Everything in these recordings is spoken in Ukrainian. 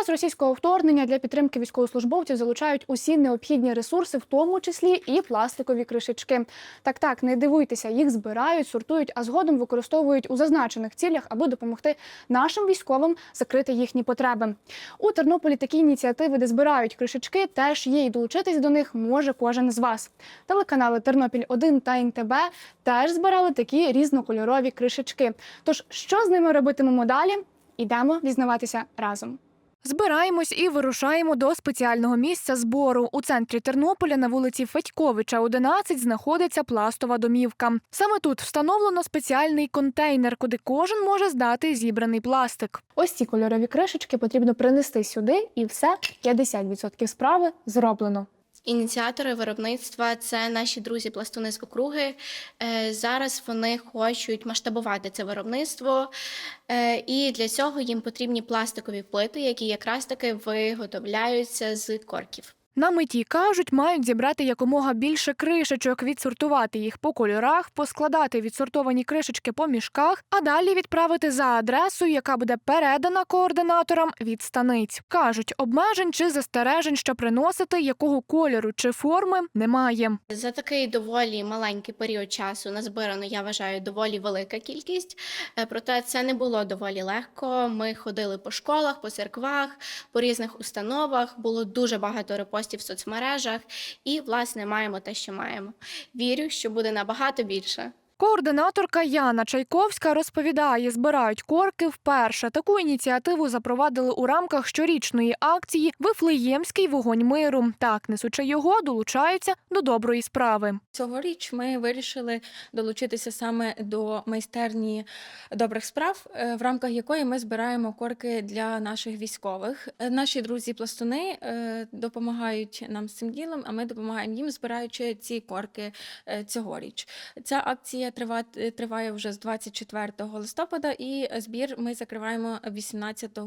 час російського вторгнення для підтримки військовослужбовців залучають усі необхідні ресурси, в тому числі і пластикові кришечки. Так, так, не дивуйтеся, їх збирають, сортують, а згодом використовують у зазначених цілях, аби допомогти нашим військовим закрити їхні потреби. У Тернополі такі ініціативи, де збирають кришечки, теж є, і долучитись до них може кожен з вас. Телеканали Тернопіль 1 та НТБ теж збирали такі різнокольорові кришечки. Тож, що з ними робитимемо далі? Ідемо дізнаватися разом. Збираємось і вирушаємо до спеціального місця збору. У центрі Тернополя на вулиці Федьковича, 11, знаходиться пластова домівка. Саме тут встановлено спеціальний контейнер, куди кожен може здати зібраний пластик. Ось ці кольорові кришечки потрібно принести сюди, і все 50% справи зроблено. Ініціатори виробництва це наші друзі пластуни з округи. Е, Зараз вони хочуть масштабувати це виробництво, е, і для цього їм потрібні пластикові плити, які якраз таки виготовляються з корків. На меті кажуть, мають зібрати якомога більше кришечок, відсортувати їх по кольорах, поскладати відсортовані кришечки по мішках, а далі відправити за адресою, яка буде передана координаторам від станиць. кажуть, обмежень чи застережень, що приносити, якого кольору чи форми немає. За такий доволі маленький період часу назбирано, я вважаю, доволі велика кількість. Е, Проте це не було доволі легко. Ми ходили по школах, по церквах, по різних установах. Було дуже багато репостів в соцмережах, і власне маємо те, що маємо. Вірю, що буде набагато більше. Координаторка Яна Чайковська розповідає, збирають корки вперше. Таку ініціативу запровадили у рамках щорічної акції Вифлеємський вогонь миру. Так, несучи його, долучаються до доброї справи. Цьогоріч ми вирішили долучитися саме до майстерні добрих справ, е, в рамках якої ми збираємо корки для наших військових. Е, Наші друзі-пластуни е, допомагають нам з цим ділом, а ми допомагаємо їм, збираючи ці корки цьогоріч. Ця акція триває, триває вже з 24 листопада, і збір ми закриваємо 18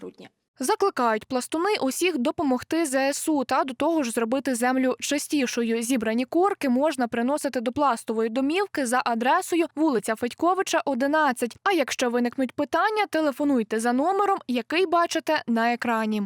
грудня. Закликають пластуни усіх допомогти ЗСУ та до того ж зробити землю чистішою. Зібрані корки можна приносити до пластової домівки за адресою вулиця Федьковича, 11. А якщо виникнуть питання, телефонуйте за номером, який бачите на екрані.